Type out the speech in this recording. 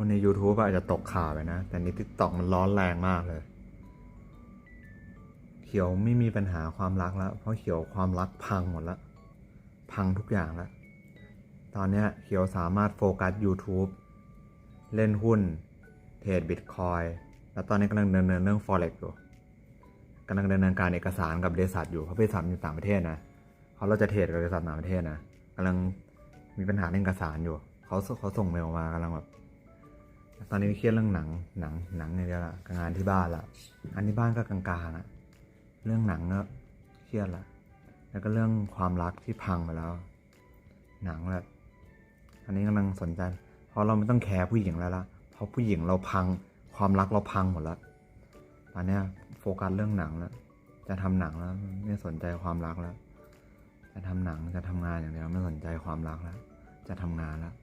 คนใน YouTube อาจจะตกข่าวไปนะ แต่ใน TikTok มันร้อนแรงมากเลย เขียวไม่มีปัญหาความรักแล้ว เพราะเขียวความรักพังหมดแล้วพังทุกอย่างแล้วตอนนี้เขียวสามารถโฟกัส YouTube เล่นหุ้น เทรดบิตคอยแล้วตอนนี้กำลังดำเนินเรื่อง Forex อยู่กำลังดำเนินการเอกสารกับบริษัทอยู่เพราะบริษัทอยู่ต่างประเทศนะเขาเราจะเทรดกับบริษัทต่างประเทศนะกำลังมีปัญหาเรื่องเอกสารอยู่เขาเขาส่งเมลมากำลังแบบ ตอนนี้เครียดเรื่องหนังหนังหนังอย่างเดียวละงานที่บ้านละงานที่บ้านก็กลางๆอะเรื่องหนังก็เครียดละแล้วก็เรื่องความรักที่พังไปแล้ว หนังแบบอันนี้กำลังสนใจ เพราะเราไม่ต้องแคร์ผู้หญิงแล้วละเพราะผู้หญิงเราพัง ความรักเราพังหมดล้วตอนนี้โฟกัสเรื่องหนังแล้วจะทำหนังแล้วไม่สนใจความรักแล้ว จะทำหนังจะทำงานอย่างเดียวไม่สนใจความรักแล้ว จะทำงานแล้ว